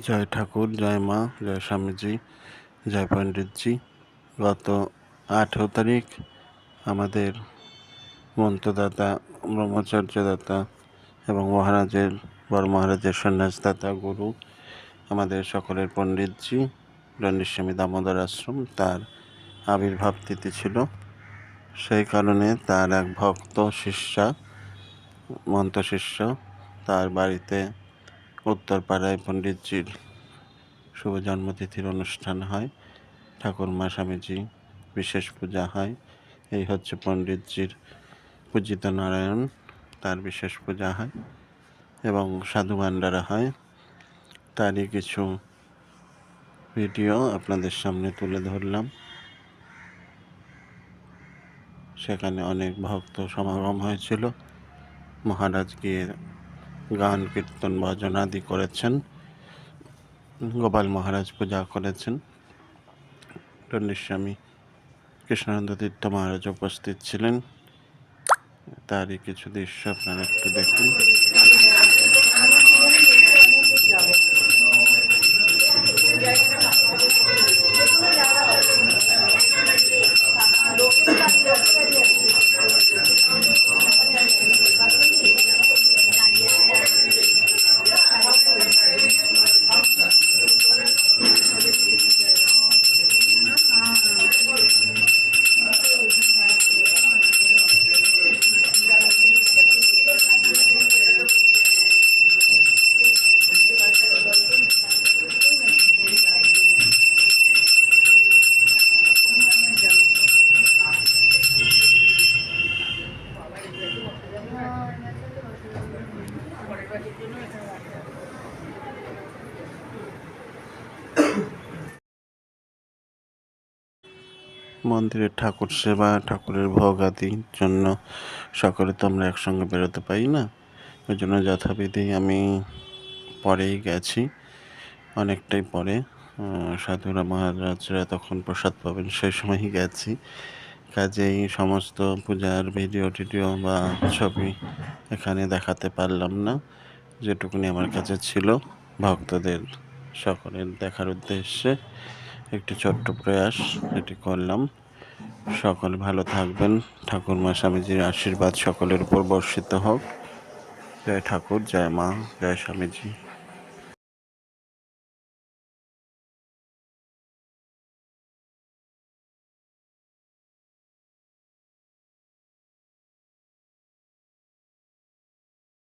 জয় ঠাকুর, জয় মা, জয় স্বামীজি, জয় পণ্ডিতজি। গত আঠেরো তারিখ আমাদের মন্ত্রদাতা, ব্রহ্মচর্যদাতা এবং মহারাজের বড় মহারাজের সন্ন্যাসদাতা গুরু, আমাদের সকলের পণ্ডিতজি, দণ্ডস্বামী দামোদর আশ্রম, তার আবির্ভাব তিথি ছিল। সেই কারণে তার এক ভক্ত, শিষ্যা মন্ত্র শিষ্য তার বাড়িতে উত্তরপাড়ায় পণ্ডিতজির শুভ জন্মতিথির অনুষ্ঠান হয়। ঠাকুরমা স্বামীজি, বিশেষ পূজা হয়। এই হচ্ছে পণ্ডিতজির পূজিত নারায়ণ, তার বিশেষ পূজা হয় এবং সাধু ভাণ্ডারা হয়। তারই কিছু ভিডিও আপনাদের সামনে তুলে ধরলাম। সেখানে অনেক ভক্ত সমাগম হয়েছিল। মহারাজ গিয়ে গান, কীর্তন, ভজন আদি করেছেন। গোপাল মহারাজ পূজা করেছেন। স্বামী কৃষ্ণানন্দ তীর্থ মহারাজ উপস্থিত ছিলেন। তারই কিছু দৃশ্য আপনারা একটু দেখুন। মন্দিরের ঠাকুর সেবা, ঠাকুরের ভোগ আদির জন্য সকলে তো আমরা একসঙ্গে বেরোতে পারি না। ওই জন্য যথাবিধি আমি পরেই গেছি। অনেকটাই পরে সাধুরা, মহারাজরা তখন প্রসাদ পাবেন সেই সময়ই গেছি। কাজেই সমস্ত পূজার ভিডিও টিডিও বা ছবি এখানে দেখাতে পারলাম না। যেটুকুনি আমার কাছে ছিল ভক্তদের সকলের দেখার উদ্দেশ্যে একটি ছোট্ট প্রয়াস এটি করলাম। সকল ভালো থাকবেন। ঠাকুরমা স্বামীজির আশীর্বাদ সকলের উপর বর্ষিত হোক। জয় ঠাকুর, জয় মা, জয় স্বামীজি।